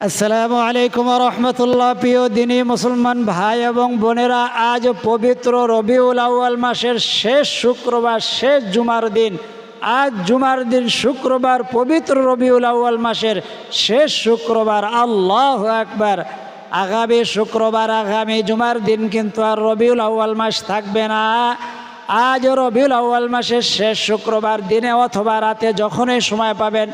আসসালামু আলাইকুম রহমতুল্লাহ। প্রিয় দিনী মুসলমান ভাই এবং বোনেরা, আজ পবিত্র রবিউল আউয়াল মাসের শেষ শুক্রবার, শেষ জুমার দিন। আজ জুমার দিন শুক্রবার, পবিত্র রবিউল আউয়াল মাসের শেষ শুক্রবার। আল্লাহ একবার আগামী শুক্রবার, আগামী জুমার দিন কিন্তু আর রবিউল আউয়াল মাস থাকবে না। আজ রবিউল আউয়াল মাসের শেষ শুক্রবার দিনে অথবা রাতে যখনই সময় পাবেন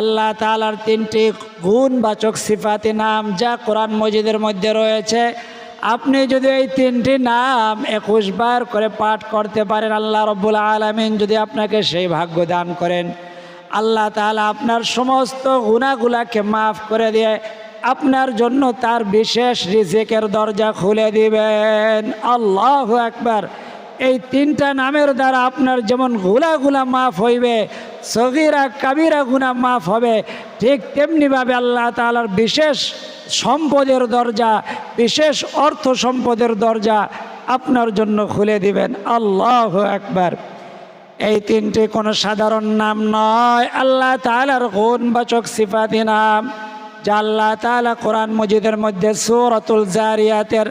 আল্লাহ তালার তিনটি গুণবাচক সিফাতি নাম যা কোরআন মজিদের মধ্যে রয়েছে। আপনি যদি এই তিনটি নাম একুশ বার করে পাঠ করতে পারেন, আল্লাহ রব্বুল আলমিন যদি আপনাকে সেই ভাগ্য দান করেন। আল্লাহ তালা আপনার সমস্ত গুণাগুলাকে মাফ করে দিয়ে আপনার জন্য তার বিশেষ রিজেকের দরজা খুলে দিবেন। আল্লাহ একবার এই তিনটা নামের দ্বারা আপনার যেমনগুলা গুলা মাফ হইবে, সগিরা কাবিরা গুণা মাফ হবে, ঠিক তেমনিভাবে আল্লাহ তালার বিশেষ সম্পদের দরজা, বিশেষ অর্থ সম্পদের দরজা আপনার জন্য খুলে দিবেন। আল্লাহ একবার এই তিনটি কোনো সাধারণ নাম নয়। আল্লাহ তালার গুণবাচক সিফাতি নাম, যা আল্লাহ তালা কোরআন মজিদের মধ্যে সুরতুল জারিয়াতের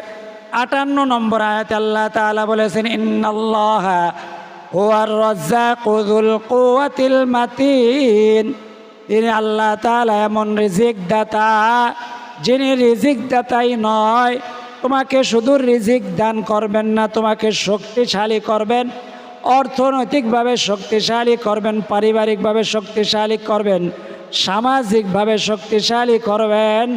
আটান্ন নম্বর আয়াত আল্লাহ তাআলা বলেছেন, ইন্নাল্লাহ রাজ্জাকুযুল কুওয়াতিল মাতিন। তিনি আল্লাহ এমন রিজিক দাতা যিনি রিজিক দাতাই নয়। তোমাকে শুধু রিজিক দান করবেন না, তোমাকে শক্তিশালী করবেন, অর্থনৈতিকভাবে শক্তিশালী করবেন, পারিবারিকভাবে শক্তিশালী করবেন, সামাজিকভাবে শক্তিশালী করবেন।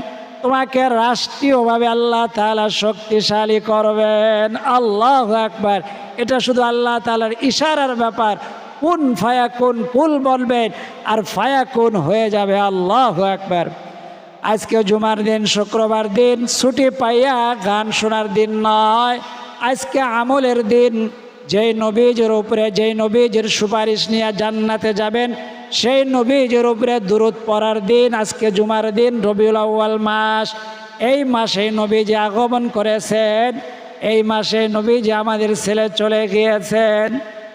তোমাকে রাষ্ট্রীয়ভাবে আল্লাহ তালা শক্তিশালী করবেন। আল্লাহ একবার এটা শুধু আল্লাহ তালার ইশারার ব্যাপার। কোন ফায়া কোন কুল বলবেন, আর ফায়া কোন হয়ে যাবে? আল্লাহ একবার আজকে জুমার দিন, শুক্রবার দিন, ছুটি পাইয়া গান শোনার দিন নয়। আজকে আমলের দিন যেই নবীজের উপরে, যেই নবীজের সুপারিশ নিয়ে জান্নাতে যাবেন, সেই নবীজের উপরে দূরত পড়ার দিন, আজকে জুমার দিন, রবিউল আউ্য়াল মাস। এই মাসে নবীজি আগমন করেছেন। এই মাসে নবীজি আমাদের ছেলে চলে গিয়েছেন।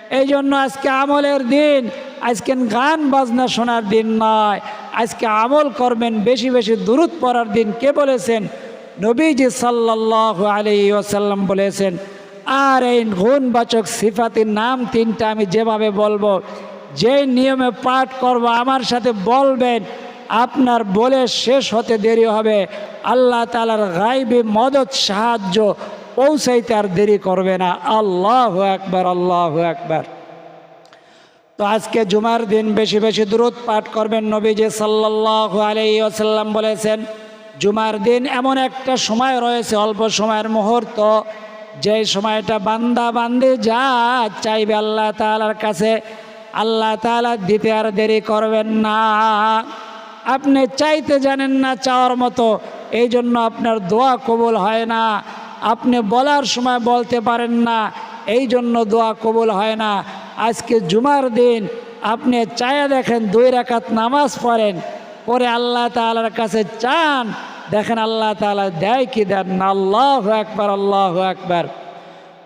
এই জন্য আজকে আমলের দিন, আজকে গান বাজনা শোনার দিন নয়। আজকে আমল করবেন, বেশি বেশি দূরত পড়ার দিন কে বলেছেন? নবীজি সাল্লাহ আলী ওসাল্লাম বলেছেন আর এই গুণবাচক সিফাতির নাম তিনটা আমি যেভাবে বলব যে নিয়মে পাঠ করব, আমার সাথে বলবেন, আপনার বলে শেষ হতে দেরি হবে। আল্লাহ তালার গাইবে মদত, সাহায্য পৌঁছাইতে আর দেরি করবে না। আল্লাহ একবার আল্লাহ একবার তো আজকে জুমার দিন বেশি বেশি দূরত পাঠ করবেন নবীজি সাল্লাহ আলাই আসাল্লাম বলেছেন, জুমার দিন এমন একটা সময় রয়েছে, অল্প সময়ের মুহূর্ত যে সময়টা বান্দা বান্দি যা চাইবে আল্লাহ তালার কাছে, আল্লাহ তালা দিতে আর দেরি করবেন না। আপনি চাইতে জানেন না চাওয়ার মতো এই জন্য আপনার দোয়া কবুল হয় না। আপনি বলার সময় বলতে পারেন না এই জন্য দোয়া কবুল হয় না। আজকে জুমার দিন, আপনি চায়া দেখেন দুই রাকাত নামাজ পড়েন, পরে আল্লাহ তালার কাছে চান দেখেন আল্লাহ তালা দেয় কি দেন না? আল্লাহ একবার আল্লাহ একবার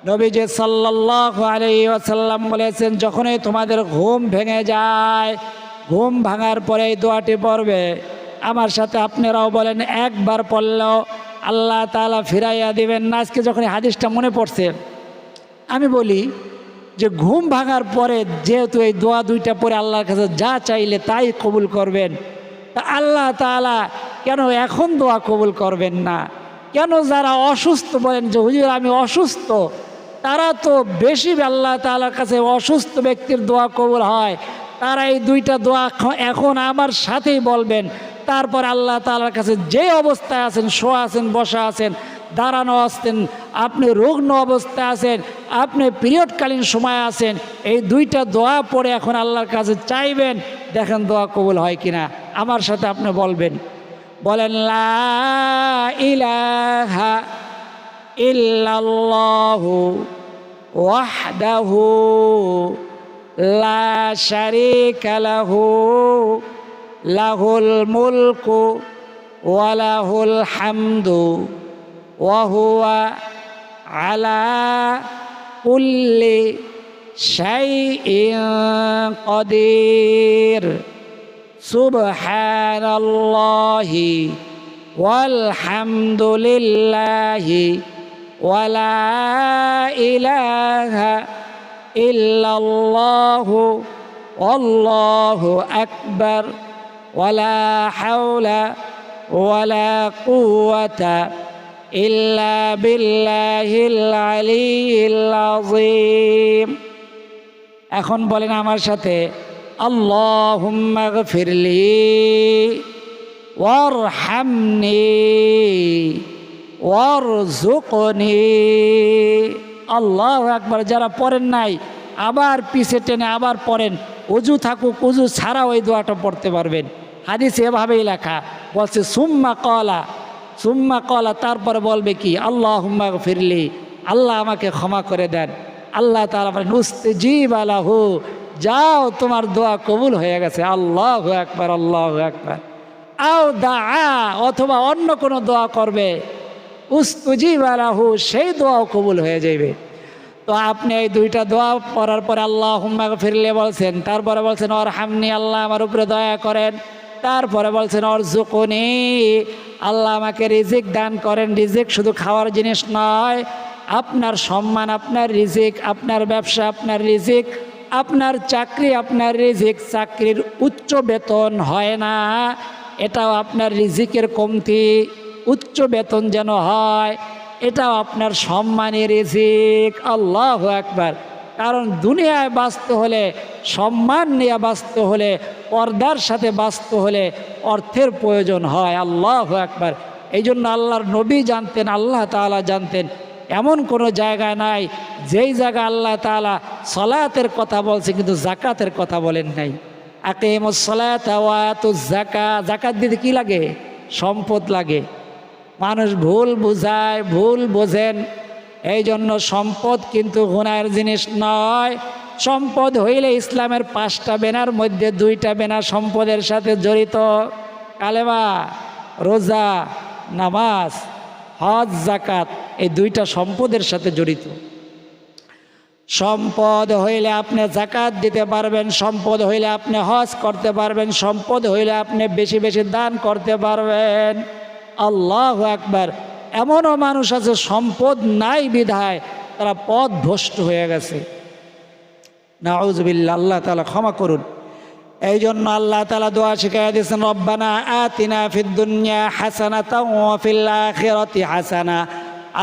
নবীজি সাল্লাহ আলী আসাল্লাম বলেছেন, যখনই তোমাদের ঘুম ভেঙে যায়, ঘুম ভাঙার পরে এই দোয়াটি পড়বে। আমার সাথে আপনারাও বলেন, একবার পড়লেও আল্লাহ তালা ফিরাইয়া দিবেন না। আজকে যখন হাদিসটা মনে পড়ছে, আমি বলি যে ঘুম ভাঙার পরে যেহেতু এই দোয়া দুইটা পরে আল্লাহর কাছে যা চাইলে তাই কবুল করবেন। আল্লাহ তালা কেন এখন দোয়া কবুল করবেন না? কেন যারা অসুস্থ বলেন যে, হুজুর, আমি অসুস্থ। তারা তো বেশি আল্লাহ তালার কাছে অসুস্থ ব্যক্তির দোয়া কবুল হয়। তারা এই দুইটা দোয়া এখন আমার সাথেই বলবেন। তারপর আল্লাহ তালার কাছে যে অবস্থায় আছেন, শোয়া আছেন, বসা আছেন, দাঁড়ানো আসতেন আপনি রুগ্ন অবস্থায় আছেন, আপনি পিরিয়ডকালীন সময় আছেন, এই দুইটা দোয়া পড়ে এখন আল্লাহর কাছে চাইবেন, দেখেন দোয়া কবুল হয় কিনা। আমার সাথে আপনি বলবেন। বলেন লা ইলাহা ইল্লাল্লাহু ওয়াহদাহু লা শারীকা লাহু লাহুল মুলকু ওয়া লাহুল হামদু ওয়া হুয়া আলা কুল্লি শাইইন কদির সুবহানাল্লাহি والحمد لله ولا إله إلا الله والله أكبر ولا حول ولا قوة إلا بالله العلي العظيم এখন বলেন আমার সাথে আল্লাহুম্মা গফিরলি ওয়ারহামনি ওয়ারজুকনি আল্লাহ একবার যারা পড়েন নাই, আবার পিছে টেনে আবার পড়েন। অজু থাকুক অজু ছাড়া ওই দোয়াটা পড়তে পারবেন। হাদিস এভাবেই লেখা, বলছে, সুম্মা কলা সুম্মা কলা তারপরে বলবে কি আল্লাহ হুম্মা ফিরলি আল্লাহ আমাকে ক্ষমা করে দেন। আল্লাহ তালা নুস্তে জিব আলাহু যাও, তোমার দোয়া কবুল হয়ে গেছে। আল্লাহ একবার আল্লাহ একবার আও দা অথবা অন্য কোনো দোয়া করবে। উস্তুজিব আলাহু সেই দোয়াও কবুল হয়ে যাবে তো আপনি এই দুইটা দোয়া পড়ার পরে আল্লাহ হুম্মা ফিরলে বলছেন, তারপরে বলছেন ওর হামনি আল্লাহ আমার উপরে দয়া করেন। তারপরে বলছেন ওর জুকুনি আল্লাহ আমাকে রিজিক দান করেন। রিজিক শুধু খাওয়ার জিনিস নয়, আপনার সম্মান, আপনার রিজিক, আপনার ব্যবসা, আপনার রিজিক আপনার চাকরি আপনার রিজিক, চাকরির উচ্চ বেতন হয় না। এটাও আপনার রিজিকের কমতি, উচ্চ বেতন যেন হয়, এটাও আপনার সম্মানের রিজিক। আল্লাহ একবার কারণ দুনিয়ায় বাঁচতে হলে, সম্মান নিয়ে বাঁচতে হলে, পর্দার সাথে বাঁচতে হলে অর্থের প্রয়োজন হয়। আল্লাহ একবার এই জন্য আল্লাহর নবী জানতেন, আল্লাহ তাআলা জানতেন এমন কোনো জায়গায় নাই, যেই জায়গা আল্লাহ তাআলা সলাতের কথা বলছে, কিন্তু জাকাতের কথা বলেন নাই। আকে আকিমুসলাত জাকা জাকাত দিতে কি লাগে? সম্পদ লাগে। মানুষ ভুল বুঝায়, ভুল বোঝেন। এই জন্য সম্পদ কিন্তু গুনার জিনিস নয়। সম্পদ হইলে ইসলামের পাঁচটা বেনার মধ্যে দুইটা বেনা সম্পদের সাথে জড়িত। কালেমা, রোজা, নামাজ। হজ জাকাত এই দুইটা সম্পদের সাথে জড়িত। সম্পদ হইলে আপনি জাকাত দিতে পারবেন, সম্পদ হইলে আপনি হজ করতে পারবেন, সম্পদ হইলে আপনি বেশি বেশি দান করতে পারবেন। আল্লাহ একবার এমনও মানুষ আছে, সম্পদ নাই বিধায় তারা পথ ভ্রষ্ট হয়ে গেছে। নাউজবিল্লা আল্লাহ তালা ক্ষমা করুন। এই জন্য আল্লাহ তালা দোয়া শিখাই দিয়েছেন, রব্বানা আতিনা ফিদ্দুনিয়া হাসানা তাফিল আখিরাতি হাসানা।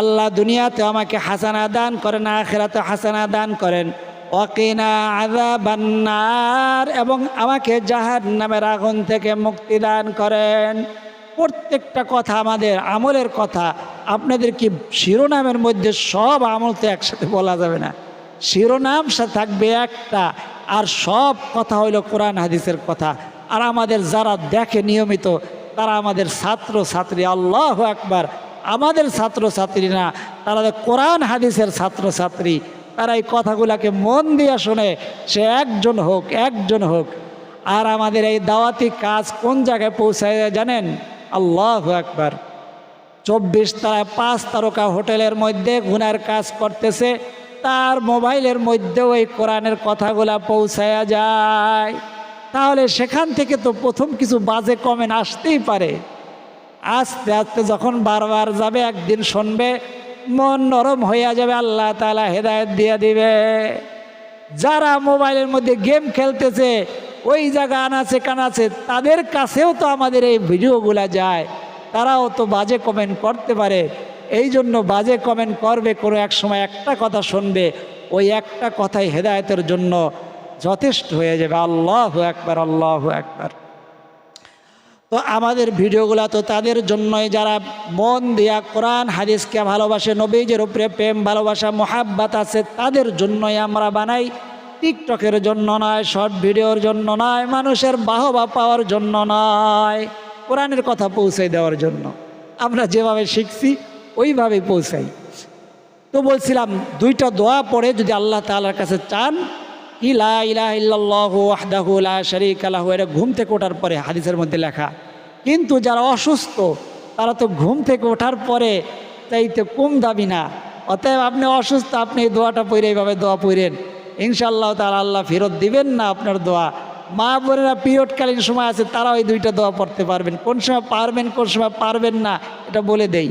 আল্লাহ দুনিয়াতে আমাকে হাসানা দান করেন আখেরাতে হাসানা দান করেন। অকিনা আদা বান্নার এবং আমাকে জাহার নামের আগুন থেকে মুক্তি দান করেন। প্রত্যেকটা কথা আমাদের আমলের কথা। আপনাদের কি শিরোনামের মধ্যে সব আমল তো একসাথে বলা যাবে না? শিরোনাম থাকবে একটা, আর সব কথা হইল কোরআন হাদিসের কথা। আর আমাদের যারা দেখে নিয়মিত, তারা আমাদের ছাত্র ছাত্রী আল্লাহ একবার আমাদের ছাত্র ছাত্রী না, তারা কোরআন হাদিসের ছাত্র ছাত্রী তারা এই কথাগুলাকে মন দিয়ে শোনে, সে একজন হোক একজন হোক। আর আমাদের এই দাওয়াতি কাজ কোন জায়গায় পৌঁছায় জানেন? আল্লাহ একবার চব্বিশ তারা পাঁচ তারকা হোটেলের মধ্যে গুনার কাজ করতেছে তার মোবাইলের মধ্যেও এই কোরআনের কথাগুলা পৌঁছায়া যায়। তাহলে সেখান থেকে তো প্রথম কিছু বাজে কমেন্ট আসতেই পারে। আস্তে আস্তে যখন বারবার যাবে, একদিন শুনবে, মন নরম হইয়া যাবে, আল্লাহ তালা হেদায়ত দিয়ে দিবে। যারা মোবাইলের মধ্যে গেম খেলতেছে, ওই জায়গা আনাছে কানাছে, তাদের কাছেও তো আমাদের এই ভিডিওগুলা যায়। তারাও তো বাজে কমেন্ট করতে পারে। এই জন্য বাজে কমেন্ট করবে, কোনো এক সময় একটা কথা শুনবে, ওই একটা কথাই হেদায়তের জন্য যথেষ্ট হয়ে যাবে। আল্লাহ একবার আল্লাহ একবার তো আমাদের ভিডিওগুলো তো তাদের জন্যই, যারা মন দিয়া কোরআন, হাদিসকে ভালোবাসে, নবীজের উপরে প্রেম, ভালোবাসা, মোহাব্বাত আছে, তাদের জন্যই আমরা বানাই। টিকটকের জন্য নয়, শর্ট ভিডিওর জন্য নয়, মানুষের বাহবা পাওয়ার জন্য নয়, কোরআনের কথা পৌঁছে দেওয়ার জন্য। আমরা যেভাবে শিখছি ওইভাবে পৌঁছাই। তো বলছিলাম, দুইটা দোয়া পড়ে যদি আল্লাহ তাআলার কাছে চান ইলা ইলাহ লা শারীকা লাহু এটা ঘুম থেকে ওঠার পরে হাদিসের মধ্যে লেখা, কিন্তু যারা অসুস্থ, তারা তো ঘুম থেকে ওঠার পরে চাইতে কম দাবি না। অতএব আপনি অসুস্থ, আপনি এই দোয়াটা পড়ে এইভাবে দোয়া পড়েন। ইনশাআল্লাহ তাআলা আল্লাহ ফেরত দিবেন না আপনার দোয়া। মা বোনেরা পিরিয়ডকালীন সময় আছে তারা ওই দুইটা দোয়া পড়তে পারবেন। কোন সময় পারবেন, কোন সময় পারবেন না, এটা বলে দেই।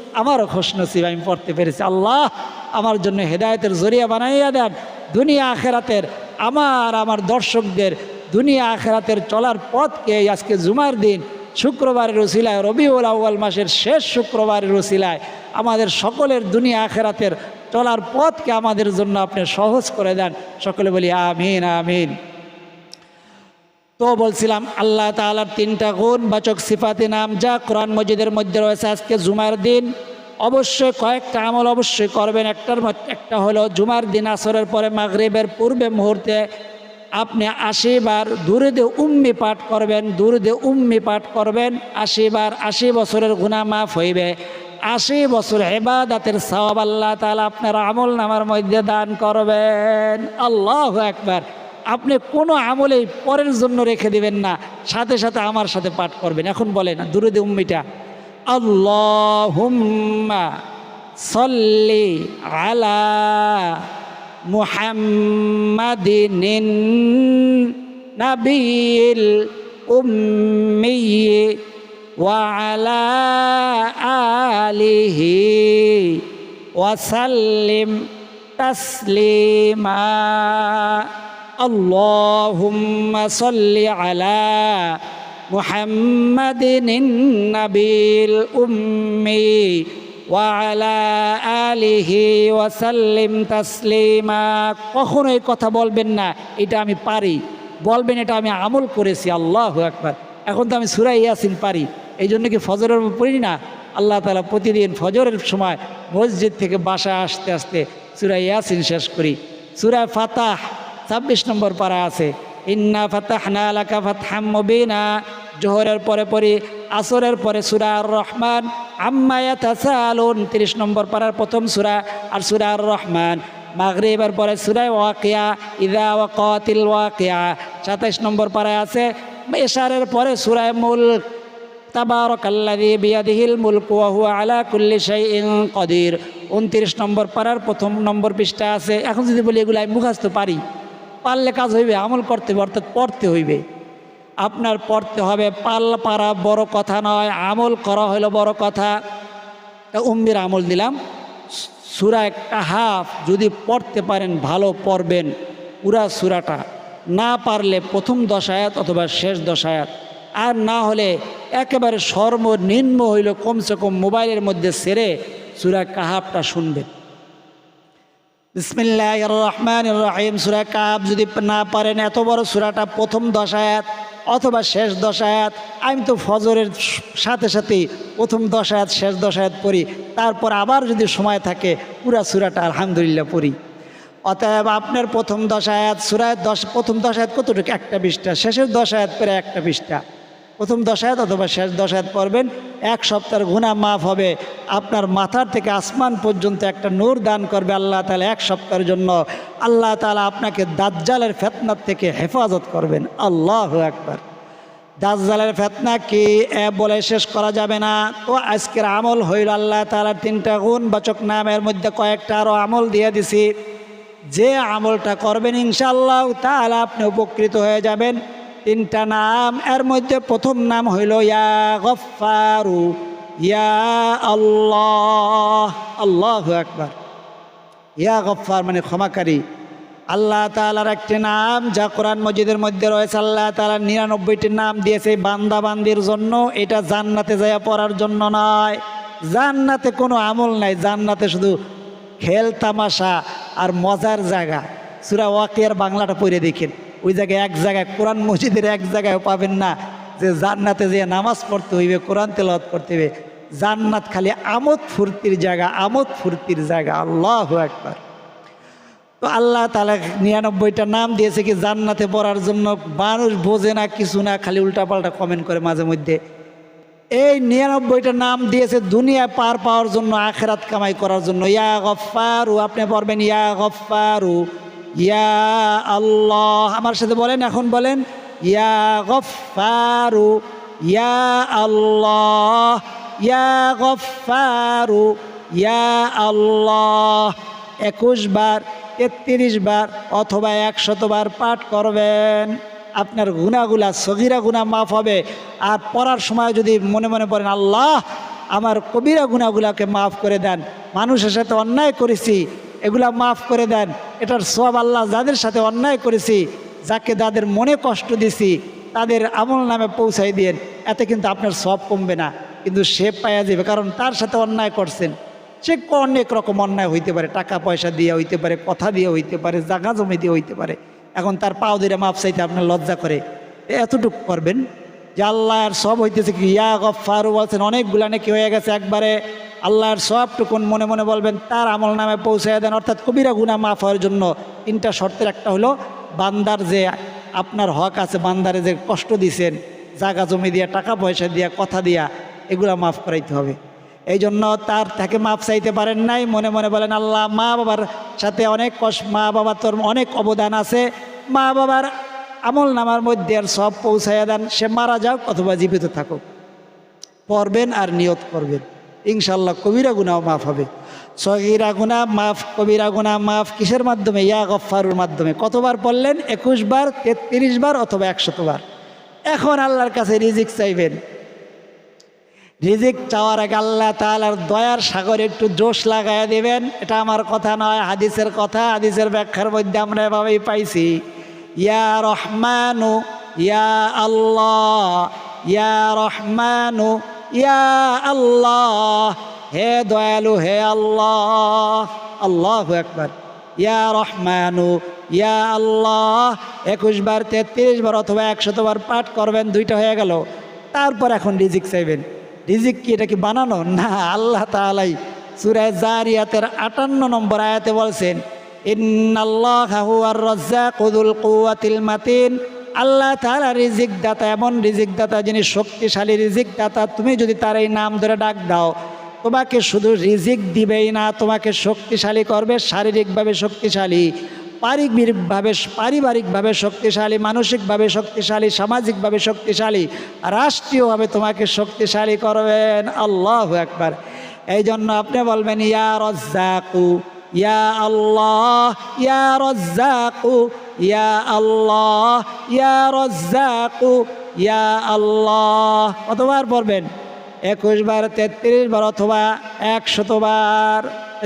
আমারও খোশ নসিব আমি পড়তে পেরেছি। আল্লাহ আমার জন্য হেদায়তের জরিয়া বানাইয়া দেন। দুনিয়া আখেরাতের, আমার আমার দর্শকদের দুনিয়া আখেরাতের চলার পথকে আজকে জুমার দিন, শুক্রবারের রসিলায় রবিউল আউ্য়াল মাসের শেষ শুক্রবারের রসিলায় আমাদের সকলের দুনিয়া আখেরাতের চলার পথকে আমাদের জন্য আপনি সহজ করে দেন। সকলে বলি, আমিন আমিন। তো বলছিলাম, আল্লাহ তালার তিনটা গুণ বাচক সিফাতি নাম যা কোরআন মজিদের মধ্যে রয়েছে আজকে জুমার দিন, অবশ্যই কয়েকটা আমল অবশ্যই করবেন। একটার একটা হলো জুমার দিন আসরের পরে মাগরিবের পূর্বে মুহূর্তে আপনি আশিবার দুরুদে উম্মি পাঠ করবেন, দুরুদে উম্মি পাঠ করবেন, আশিবার আশি বছরের গুণা মাফ হইবে। আশি বছর হেবাদাতের সওয়াব আল্লাহ তালা আপনার আমল নামার মধ্যে দান করবেন। আল্লাহ একবার আপনি কোনো আমলেই পরের জন্য রেখে দিবেন না সাথে সাথে আমার সাথে পাঠ করবেন এখন বলেন দুরুদে উম্মিটা আল্লাহুম্মা সল্লি আলা মুহাম্মাদিন নাবিল উম্মিয়্যি وعلى آله وسلم تسليما اللهم صل على محمد النبي الأمي وعلى آله وسلم تسليما কখনো এই কথা বলবেন না এটা আমি পারি বলবেন এটা আমি আমল করেছি আল্লাহ একবার এখন তো আমি সুরাই ইয়াসিন পারি এই জন্য কি ফজরের পড়ি না আল্লাহ তালা প্রতিদিন ফজরের সময় মসজিদ থেকে বাসা আসতে আসতে সুরাই ইয়াসিন শেষ করি সুরায় ফাতাহ ছাব্বিশ নম্বর পারা আছে। ইন্না ফাতাহ না আলাকা ফাতহাম মবিনা। জোহরের পরে পরে আসরের পরে সুরা আর রহমান আম্মায়াত আলুন তিরিশ নম্বর পাড়ার প্রথম সুরা, আর সুরা আর রহমান মাগরিবের পরে সুরায় ওয়াকিয়া, ইদা ওয়াকাতিল ওয়াকিয়া। সাতাইশ নম্বর পাড়ায় আছে এশারের পরে সুরায় মুলক। তাবারক আল্লাযী বিয়াদিহিল মুলকু ওয়া হুয়া আলা কুল্লি শাইইন কদির। 29 নম্বর পারার প্রথম নম্বর পৃষ্ঠা আছে। এখন যদি বলি এগুলো আমি মুখস্থ পারি। পারলে কাজ হইবে, আমল করতে হবে, অর্থাৎ পড়তে হইবে। আপনার পড়তে হবে পাল্লা পারা বড় কথা নয়, আমল করা হলো বড় কথা। তা উম্মির আমল দিলাম। সুরা একটা হাফ যদি পড়তে পারেন, ভালো পড়বেন। পুরা সুরাটা। না পারলে প্রথম দশায়াত অথবা শেষ দশায়াত আর না হলে একেবারে সর্বনিম্ন হইল কমসে কম মোবাইলের মধ্যে সেরে সুরা কাহাবটা শুনবেন। বিসমিল্লাহ রহমান রহিম সুরা কাহাব যদি না পারেন, এত বড় সুরাটা প্রথম দশায়াত অথবা শেষ দশায়াত আমি তো ফজরের সাথে সাথে প্রথম দশায়াত শেষ দশায়াত পড়ি। তারপর আবার যদি সময় থাকে, পুরা সুরাটা আলহামদুলিল্লাহ পড়ি। অতএব আপনার প্রথম দশায়াত সুরায় দশ, প্রথম দশায়াত কতটুকু? একটা পৃষ্ঠা। শেষের দশায়াত পরে একটা পৃষ্ঠা। প্রথম দশায়াত অথবা শেষ দশায়াত পড়বেন। এক সপ্তাহের গুণা মাফ হবে। আপনার মাথার থেকে আসমান পর্যন্ত একটা নূর দান করবে আল্লাহ তালা এক সপ্তাহের জন্য। আল্লাহ তালা আপনাকে দাজ্জালের ফেতনার থেকে হেফাজত করবেন। আল্লাহ একবার দাজ্জালের ফেতনা কি? এ বলে শেষ করা যাবে না। তো আজকের আমল হইল আল্লাহ তালার তিনটা গুণ। বাচক নামের মধ্যে কয়েকটা আরও আমল দিয়ে দিছি। যে আমলটা করবেন ইনশাল্লাহ তাহলে আপনি উপকৃত হয়ে যাবেন। তিনটা নাম, এর মধ্যে প্রথম নাম হইল ইয়া গফারু ইয়া আল্লাহ আল্লাহ একবার ইয়া গফার মানে ক্ষমাকারী। আল্লাহ তালার একটি নাম যা কোরআন মসজিদের মধ্যে রয়েছে, আল্লাহ তালার নিরানব্বইটি নাম দিয়েছে বান্দা বান্দির জন্য। এটা জান্নাতে যায় পড়ার জন্য নয়। জান্নাতে কোনো আমল নাই, জান্নাতে শুধু খেল তামাশা আর মজার জায়গা। সুরা ওয়াকিয়ার বাংলাটা পড়ে দেখেন। ওই জায়গায় এক জায়গায় কোরআন মসজিদের এক জায়গায় পাবেন না। যে জান্নাতে যে নামাজ পড়তে হইবে, কোরআন তেলাওয়াত করতে হইবে। জান্নাত খালি আমোদ ফুর্তির জায়গা, আমোদ ফুর্তির জায়গা। আল্লাহ একবার তো আল্লাহ তালা নিরানব্বইটা নাম দিয়েছে কি, জান্নাতে পড়ার জন্য মানুষ বোঝে না, কিছু না, খালি উল্টাপাল্টা কমেন্ট করে মাঝে মধ্যে। এই নিরানব্বইটা নাম দিয়েছে দুনিয়া পার পাওয়ার জন্য, আখেরাত কামাই করার জন্য। ইয়া গফারু আপনি পড়বেন ইয়া গফারু ইয়া আল্লাহ। আমার সাথে বলেন, এখন বলেন, ইয়া গফারু ইয়া আল্লাহ, ইয়া গফারু ইয়া আল্লাহ। একুশ বার, তেত্রিশ বার অথবা একশতবার পাঠ করবেন। আপনার গুণাগুলা, সগিরা গুণা মাফ হবে। আর পড়ার সময় যদি মনে মনে পড়েন, আল্লাহ, আমার কবিরা গুণাগুলাকে মাফ করে দেন। মানুষের সাথে অন্যায় করেছি এগুলা মাফ করে দেন। এটার সব আল্লাহ যাদের সাথে অন্যায় করেছি, যাকে যাদের মনে কষ্ট দিছি, তাদের আমল নামে পৌঁছাই দিন এতে কিন্তু আপনার সব কমবে না। কিন্তু সে পাওয়া যাবে, কারণ তার সাথে অন্যায় করছেন। সে অনেক রকম অন্যায় হইতে পারে, টাকা পয়সা দিয়ে হইতে পারে, কথা দিয়ে হইতে পারে, জাগা জমি দিয়ে হইতে পারে। এখন তার পাও দিয়ে মাপ চাইতে আপনার লজ্জা করে। এতটুকু করবেন? যে আল্লাহর সব হইতেছে কি? ইয়া গফারু বলছেন, অনেকগুলা নাকি হয়ে গেছে একবারে। আল্লাহর সবটুকুন মনে মনে বলবেন, তার আমল নামে পৌঁছে দেন। অর্থাৎ কবিরা গুণা মাফ হওয়ার জন্য তিনটা শর্তের একটা হলো, বান্দার যে আপনার হক আছে, বান্দারে যে কষ্ট দিছেন জাগা জমি দিয়া, টাকা পয়সা দিয়া, কথা দিয়া, এগুলা মাফ করাইতে হবে। এই জন্য তার তাকে মাপ চাইতে পারেন নাই, মনে মনে বলেন, আল্লাহ মা বাবার সাথে অনেক কষ্ট মা বাবার তোর অনেক অবদান আছে। মা বাবার আমল নামার মধ্যে আর সব পৌঁছাইয়া দেন, সে মারা যাক অথবা জীবিত থাকুক। পড়বেন আর নিয়ত করবেন। ইনশাল্লাহ কবিরা গুনাও মাফ হবে। সগিরা গুনা মাফ, কবিরা গুনা মাফ কিসের মাধ্যমে? ইয়া গফারুর মাধ্যমে। কতবার পড়লেন? একুশ বার তেত্রিশ বার অথবা একশতবার। এখন আল্লাহর কাছে রিজিক চাইবেন। রিজিক চাওয়ার আগে আল্লাহ তালার দয়ার সাগরে একটু জোশ লাগাইয়া দেবেন। এটা আমার কথা নয়, হাদিসের কথা, হাদিসের ব্যাখ্যার মধ্যে আমরা এভাবেই পাইছি। ইয়া রহমানু, ইয়া আল্লাহ, ইয়া রহমানু, ইয়া আল্লাহ, হে দয়ালু, হে আল্লাহ আল্লাহ একবার ইয়া রহমানু, ইয়া আল্লাহ, একুশ বার, তেত্রিশ বার অথবা একশতবার পাঠ করবেন, দুইটা হয়ে গেল। তারপর এখন রিজিক চাইবেন। রিজিক কি, এটা কি বানানো? না, আল্লাহ তালাই সুরায় জারিয়াতের আটান্ন নম্বর আয়াতে বলছেন মাতিন। আল্লাহ তালা রিজিক দাতা, এমন রিজিক দাতা যিনি শক্তিশালী রিজিক দাতা। তুমি যদি তার এই নাম ধরে ডাক দাও, তোমাকে শুধু রিজিক দিবেই না, তোমাকে শক্তিশালী করবে, শারীরিকভাবে শক্তিশালী, পারিবারিকভাবে পারিবারিকভাবে শক্তিশালী, মানসিকভাবে শক্তিশালী, সামাজিকভাবে শক্তিশালী, রাষ্ট্রীয়ভাবে তোমাকে শক্তিশালী করবেন। আল্লাহ একবার এই জন্য আপনি বলবেন, ইয়া রজ্জাকু ইয়া আল্লাহ, ইয়া রজ্জাকু, ইয়া আল্লাহ, ইয়া রজ্জাকু, ইয়া আল্লাহ। কতবার পড়বেন? একুশ বার, তেত্রিশ বার অথবা একশতবার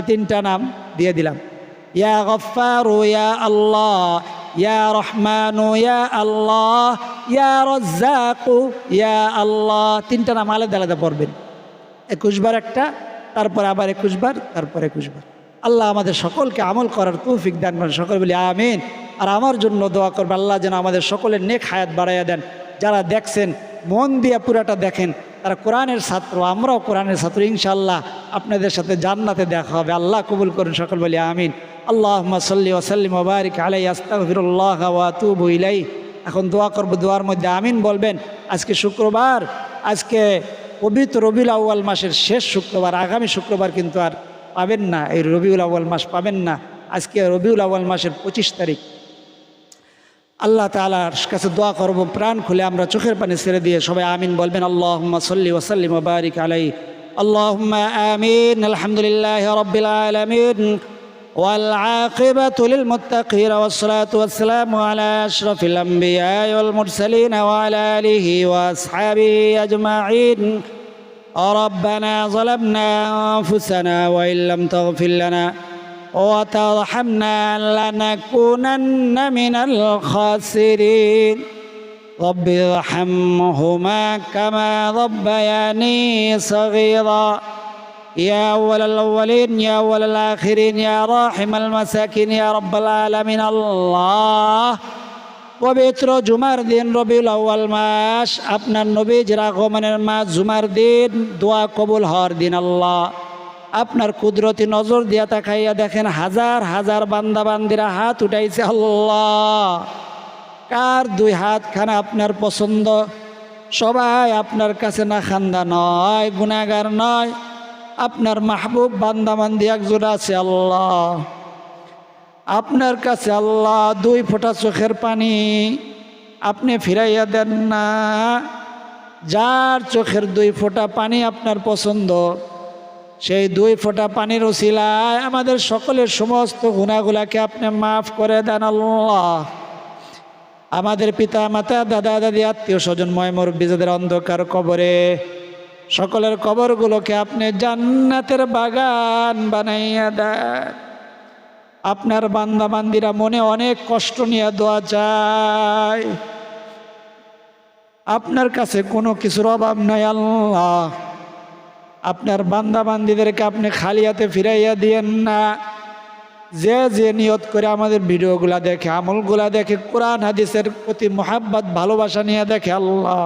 তিনটা নাম দিয়ে দিলাম। ইয়া গফারু ইয়া আল্লাহ, ইয়া রহমানু, ইয়া আল্লাহ, ইয়া রজ্জাকু, ইয়া আল্লাহ। তিনটা নাম আলাদা আলাদা পড়বেন। একুশ বার একটা, তারপর আবার একুশ বার, তারপর একুশ বার। আল্লাহ আমাদের সকলকে আমল করার তৌফিক দান করেন। সকল বলি, আমিন। আর আমার জন্য দোয়া করবে আল্লাহ যেন আমাদের সকলের নেক হায়াত বাড়াইয়া দেন। যারা দেখছেন, মন দিয়ে পুরাটা দেখেন, তারা কোরআনের ছাত্র, আমরাও কোরআনের ছাত্র ইনশাল্লাহ আপনাদের সাথে জান্নাতে দেখা হবে। আল্লাহ কবুল করেন, সকল বলি, আমিন। আল্লাহ সাল্লি ওসাল্লিম ওবারিক আলাই আস্তাগফিরুল্লাহ ওয়া আতুবু ইলাই এখন দোয়া করব, দোয়ার মধ্যে আমিন বলবেন, আজকে শুক্রবার, আজকে পবিত্র রবিল আউ্য়াল মাসের শেষ শুক্রবার, আগামী শুক্রবার কিন্তু আর পাবেন না এই রবিউল আউ্য়াল মাস পাবেন না আজকে রবিউল আউ্য়াল মাসের পঁচিশ তারিখ আল্লাহ তালার কাছে দোয়া করব প্রাণ খুলে আমরা চোখের পানি ছেড়ে দিয়ে সবাই আমিন বলবেন আল্লাহ সাল্লি ওসাল্লিম ওবারিক আলাই اللهم آمين الحمد لله رب العالمين والعاقبة للمتقين والصلاة والسلام على أشرف الأنبياء والمرسلين وعلى آله وأصحابه أجمعين ربنا ظلمنا أنفسنا وإن لم تغفر لنا وترحمنا لنكونن من الخاسرين. رب ارحمهما كما ربياني صغيرا. يا أول الأولين يا أول الآخرين يا راحم المساكين يا رب العالمين. الله পবিত্র জুমার দিন রবিউল আউ্য়াল মাস। আপনার নবীজ আগমনের মাস জুমার দিন, দোয়া কবুল হওয়ার দিন আল্লাহ। আপনার কুদরতি নজর দিয়া তাকাইয়া দেখেন হাজার হাজার বান্দা বান্দিরা হাত উঠাইছে আল্লাহ। কার দুই হাত খানা আপনার পছন্দ? সবাই আপনার কাছে না খান্দা নয় গুণাগার নয়। আপনার মাহবুব বান্দাবান্দি একজন আছে আল্লাহ। আপনার কাছে আল্লাহ দুই ফোঁটা চোখের পানি। আপনি ফিরাইয়া দেন না। যার চোখের দুই ফোঁটা পানি আপনার পছন্দ, সেই দুই ফোঁটা পানির উসিলায় আমাদের সকলের সমস্ত গুণাগুলাকে আপনি মাফ করে দেন আল্লাহ। আমাদের পিতা, মাতা, দাদা, দাদি, আত্মীয় স্বজন ময়মর বিজাদের অন্ধকার কবরে, সকলের কবরগুলোকে আপনি জান্নাতের বাগান বানাইয়া দেন। আপনার বান্দা বান্দিরা মনে অনেক কষ্ট নিয়ে দোয়া চায় আপনার কাছে কোনো কিছুর অভাব নাই, আল্লাহ। আপনার বান্দা বান্দিদেরকে আপনি খালি হাতে ফিরাইয়া দিয়েন না। যে যে নিয়ত করে আমাদের ভিডিওগুলা দেখে, আমলগুলা দেখে, কোরআন, হাদিসের প্রতি মোহাব্বত, ভালোবাসা নিয়ে দেখে, আল্লাহ।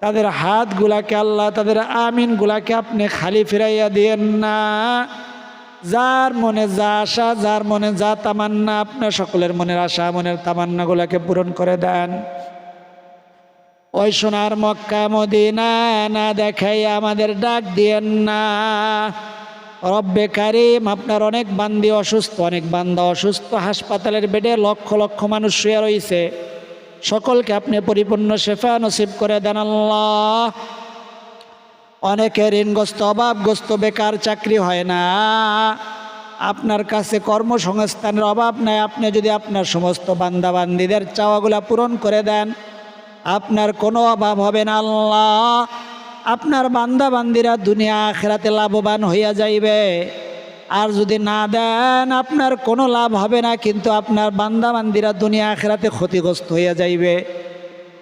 তাদের হাতগুলাকে, আল্লাহ, তাদের আমিনগুলাকে আপনি খালি ফিরাইয়া দিয়েন না। যার মনে যা আশা, যার মনে যা তামান্না আপনার সকলের মনের আশা, মনের তামান্নাগুলাকে পূরণ করে দেন। ওই সোনার মক্কা মদিনা না দেখাই আমাদের ডাক দিয়েন না। রব্বে কারিম, আপনার অনেক বান্দি অসুস্থ, অনেক বান্দা অসুস্থ, হাসপাতালের বেডে লক্ষ লক্ষ মানুষ শুয়ে রয়েছে সকলকে আপনি পরিপূর্ণ শেফা নসিব করে দেন আল্লাহ। অনেকে ঋণগ্রস্ত, অভাবগ্রস্ত, বেকার চাকরি হয় না। আপনার কাছে কর্মসংস্থানের অভাব নাই, আপনি যদি আপনার সমস্ত বান্দাবান্দিদের চাওয়াগুলা পূরণ করে দেন, আপনার কোনো অভাব হবে না, আল্লাহ। আপনার বান্দা বান্দিরা দুনিয়া আখেরাতে লাভবান হইয়া যাইবে। আর যদি না দেন, আপনার কোনো লাভ হবে না, কিন্তু আপনার বান্দা বান্দিরা দুনিয়া আখেরাতে ক্ষতিগ্রস্ত হইয়া যাইবে।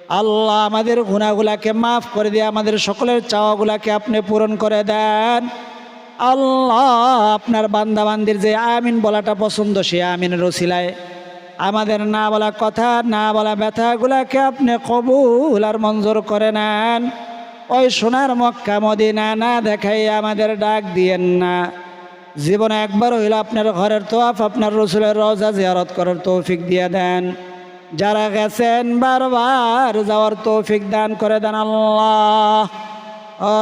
আল্লাহ আমাদের গুণাগুলাকে মাফ করে দিয়ে আমাদের সকলের চাওয়াগুলাকে আপনি পূরণ করে দেন। আল্লাহ আপনার বান্দা বান্দির যে আমিন বলাটা পছন্দ সে আমিনের রসিলায় আমাদের না বলা কথা, না বলা ব্যথাগুলাকে আপনি কবুল আর মঞ্জুর করে নেন। ওই সোনার মক্কা মদিনা না দেখাই আমাদের ডাক দিয়েন না। জীবনে একবার হইল আপনার ঘরের তোয়াফ, আপনার রসুলের রজা জিয়ারত করার তৌফিক দিয়ে দেন। যারা গেছেন বারবার যাওয়ার তৌফিক দান করে দেন আল্লাহ।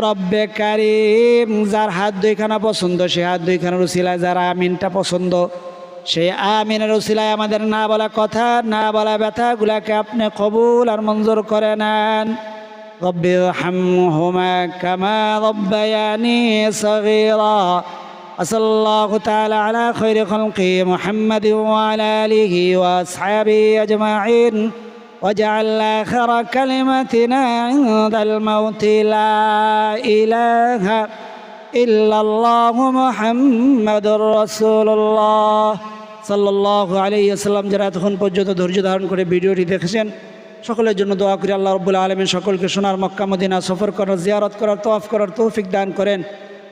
রব্বে কারিম, যার হাত দুইখানা পছন্দ, সে হাত দুইখানা উচিলায় যার আমিনটা পছন্দ সেই আমিনের উচিলায় আমাদের না বলা কথা, না বলা ব্যথাগুলাকে আপনি কবুল আর মঞ্জুর করে নেন। রব্বে হাম হোমা কামা রব্বায়ানি সগিরা। وصلى الله تعالى على خير خلقه محمد وعلى آله وأصحابه أجمعين واجعل آخر كلمتنا عند الموت لا إله إلا الله محمد رسول الله সাল্লাহ আলী আসসালাম যারা এতক্ষণ পর্যন্ত ধৈর্য ধারণ করে ভিডিওটি দেখেছেন সকলের জন্য দোয়া করি আল্লাহ রব্বুল আলমিন সকলকে সোনার মক্কা মদিনা সফর করার জিয়ারত করার তোয়াফ করার তৌফিক দান করেন